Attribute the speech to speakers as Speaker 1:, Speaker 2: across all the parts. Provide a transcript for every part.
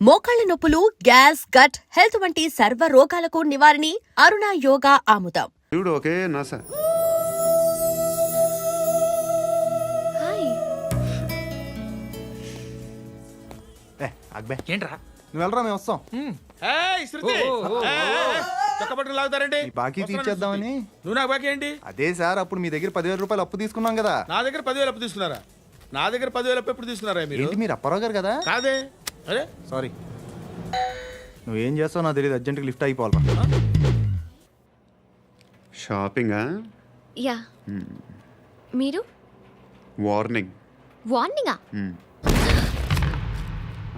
Speaker 1: మోకాళ్ళ నొప్పులు gas gut health వంటి సర్వ రోగాలకు నివారణి అరుణ యోగా ఆముదం.
Speaker 2: చూడు నాస.
Speaker 3: ఏంట్రా?
Speaker 4: నువ్వు వెళ్ళరా మేము వస్తాం. ఈ బాకీ తీర్చేద్దామని.
Speaker 5: నువ్వు నాకు బాకీ ఏంటి?
Speaker 4: అదే సార్ అప్పుడు మీ దగ్గర పదివేల రూపాయలు అప్పు తీసుకున్నాం కదా.
Speaker 5: నా దగ్గర పదివేలు అప్పు తీసుకున్నారా? నా దగ్గర పదివేలు అప్పు ఎప్పుడు తీసుకున్నారా మీరు?
Speaker 4: ఏంటి మీరు అప్పారావు గారు కదా?
Speaker 5: కాదే. అరే?
Speaker 4: సారీ. నువ్వేం చేస్తావు నాకు తెలియదు. అర్జెంట్గా లిఫ్ట్ అయిపోవాలి.
Speaker 2: షాపింగా?
Speaker 6: యా. మీరు?
Speaker 2: వార్నింగ్.
Speaker 6: వార్నింగా?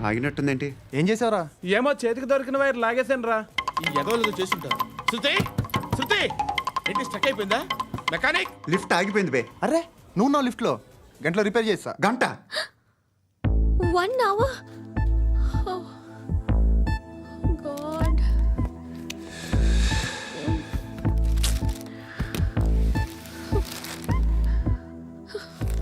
Speaker 2: ఆగినట్టుందేంటి?
Speaker 4: ఏం చేసావురా
Speaker 7: ఏమో చేతికి దొరికిన వైర్ లాగేసాను రా
Speaker 5: ఈ ఎగవలు చేస్తుంటారు శృతి! శృతి! ఏంటి స్టక్ అయిపోయిందా? మెకానిక్
Speaker 2: లిఫ్ట్ ఆగిపోయింది బే.
Speaker 4: అరే నువ్వు నా లిఫ్ట్లో. గంటలో రిపేర్ చేస్తా.
Speaker 2: గంట.
Speaker 6: One hour?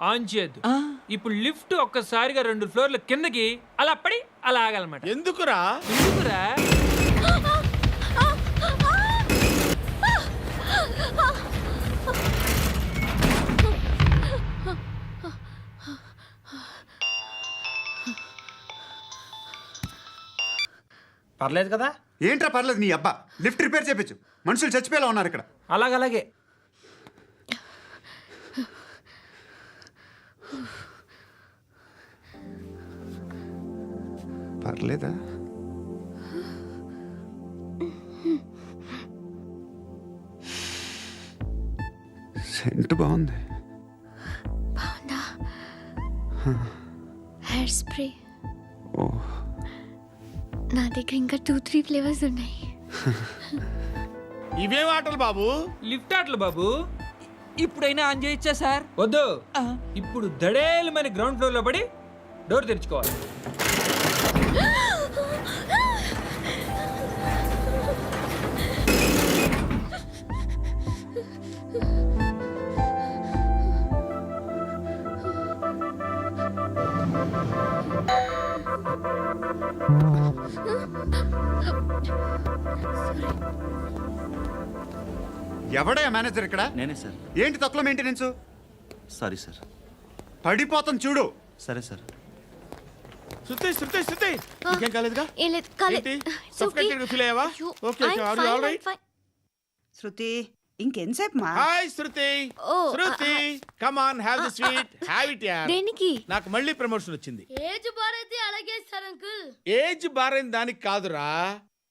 Speaker 3: ఆన్ చేయద్దు ఇప్పుడు లిఫ్ట్ ఒక్కసారిగా రెండు ఫ్లోర్ల కిందకి అలా పడి అలా ఆగాలన్నమాట.
Speaker 5: ఎందుకురా?
Speaker 3: ఎందుకురా?
Speaker 7: పర్లేదు కదా?
Speaker 2: ఏంట్రా పర్లేదు నీ అబ్బా. లిఫ్ట్ రిపేర్ చేపించు. మనుషులు చచ్చిపోయేలా ఉన్నారు ఇక్కడ.
Speaker 7: అలాగలాగే.
Speaker 2: పర్లేదా? సెంట్ బాగుంది.
Speaker 6: బాగుందా? హెయిర్ స్ప్రే
Speaker 2: ఓ
Speaker 6: నా దగ్గర ఇంకా టూ త్రీ ఫ్లేవర్స్ ఉన్నాయి.
Speaker 5: ఇవేం ఆటలు బాబు?
Speaker 3: లిఫ్ట్ ఆటలు బాబు.
Speaker 7: ఇప్పుడైనా ఆన్ చేయొచ్చా సార్?
Speaker 3: వద్దు. ఇప్పుడు దడేలు మరి గ్రౌండ్ ఫ్లోర్లో పడి డోర్ తెరుచుకోవాలి.
Speaker 2: ఎవడయ్యా మేనేజర్ ఇక్కడ?
Speaker 8: నేనే సార్.
Speaker 2: ఏంటి తక్కువ మెయింటెనెన్స్
Speaker 8: సారీ సార్.
Speaker 2: పడిపోతాం చూడు.
Speaker 8: సరే సార్.
Speaker 5: శృతి శృతి శృతి! నీకేం కాలేదుగా?
Speaker 6: ఏం లేదు కాలేదు
Speaker 5: ఏంటి?
Speaker 6: It's okay.
Speaker 5: అయ్యావా?
Speaker 6: అయ్యో. I'm fine, I'm fine.
Speaker 9: Shruti ఇంకెంతసేపు మా
Speaker 5: hi Shruti.
Speaker 6: Oh,
Speaker 5: Shruti come on have the sweet have it yeah
Speaker 6: దేనికి?
Speaker 5: నాకు మళ్ళీ ప్రమోషన్ వచ్చింది.
Speaker 6: ఏజ్ బారైతే అలాగే సార్ అంకుల్
Speaker 5: ఏజ్ బారైన దానికి కాదురా.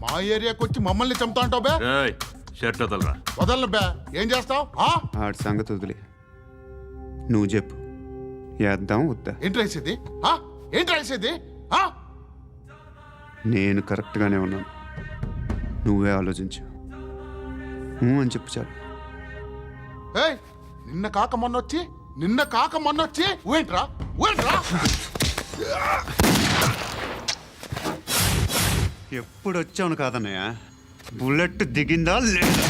Speaker 10: మా ఏరియాకి వచ్చి మమ్మల్ని చంపుతా అంటావు బే?
Speaker 8: షర్ట్ వదలరా.
Speaker 10: వదలను బే. ఏం చేస్తావు?
Speaker 2: ఆడి సంగతి వదిలే. నువ్వు చెప్పు. వేద్దాం? వద్దా
Speaker 10: ఏంటి రాసేది ఆ? ఏంటి రాసేది ఆ?
Speaker 2: నేను కరెక్ట్గానే ఉన్నాను. నువ్వే ఆలోచించు. ఊ అని చెప్పు చాలు.
Speaker 10: ఏయ్ నిన్న కాక మొన్న వచ్చి నిన్న కాక మొన్న వచ్చి ఊయంట్రా ఊయంట్రా.
Speaker 2: ఎప్పుడు వచ్చావును కాదన్నయ్య? బుల్లెట్ దిగిందా లేదా?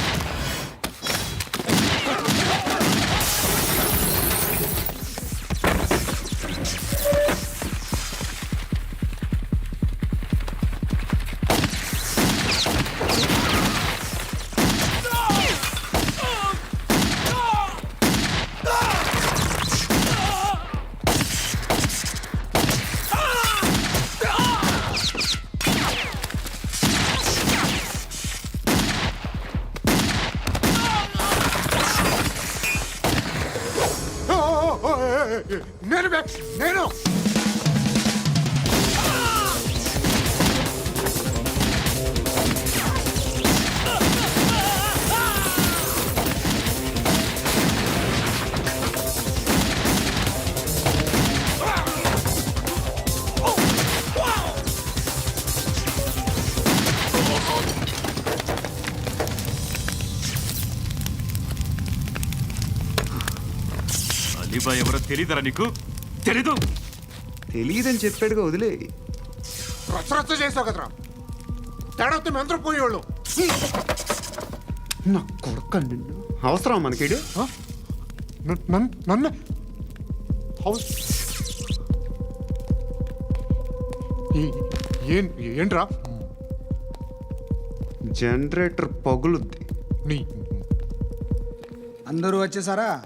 Speaker 11: తెలియదరా నీకు? తెలీదు.
Speaker 2: తెలియదని చెప్పాడుగా వదిలే.
Speaker 12: రచ్చ రచ్చ చేసావు కదరా. తేడా మెంతరం పోయేవాళ్ళు.
Speaker 2: నా కొడుకు నిన్ను. అవసరం మనకిడు?
Speaker 12: నన్ను ఏంట్రా?
Speaker 2: జనరేటర్ పగులుద్ది.
Speaker 12: నీ
Speaker 13: అందరూ వచ్చేసారా?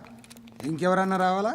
Speaker 13: ఇంకెవరన్నా రావాలా?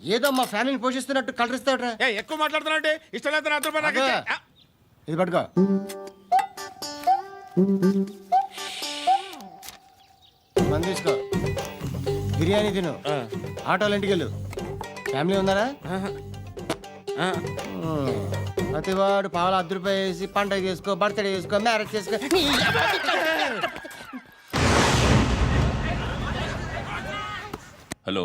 Speaker 14: ఏదో మా ఫ్యామిలీని పోషిస్తున్నట్టు కలరిస్తాడరా
Speaker 5: ఏయ్, ఎక్కువ మాట్లాడుతున్నావు అంటే ఇష్టం లేదు నా రూపాయలు నాకు ఇచ్చే. ఆ,
Speaker 14: ఇది పట్టుకో. మంది తీసుకో. బిర్యానీ తిను. ఆటోలు ఇంటికి వెళ్ళు. ఫ్యామిలీ ఉన్నారా?
Speaker 5: ఆ.
Speaker 14: మ్మ్. ప్రతివాడు పావుల అర్ధ రూపాయలు వేసి పండగ చేసుకో బర్త్డే చేసుకో మ్యారేజ్ చేసుకో. నీ
Speaker 11: హలో.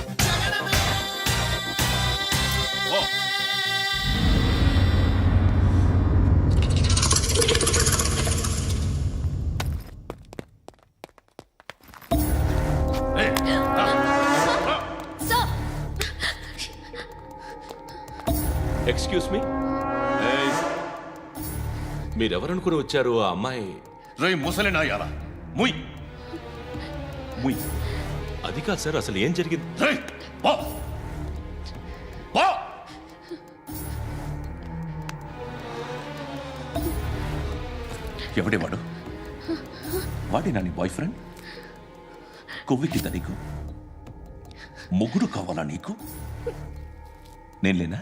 Speaker 11: ఎక్స్క్యూస్ మీ మీరెవరనుకుని వచ్చారు ఆ అమ్మాయి?
Speaker 8: రేయ్ ముసలి నాయాల ముయ్.
Speaker 11: ముయ్. అది కాదు సార్ అసలు ఏం జరిగింది?
Speaker 8: రేయ్ పో. పో.
Speaker 11: ఎవడే వాడు? వాడి నా నీ బాయ్ ఫ్రెండ్ కొవ్వికింద నీకు? మొగుడు కావాలా నీకు? నేను లేనా?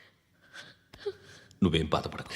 Speaker 11: నువ్వేం బాధపడకు.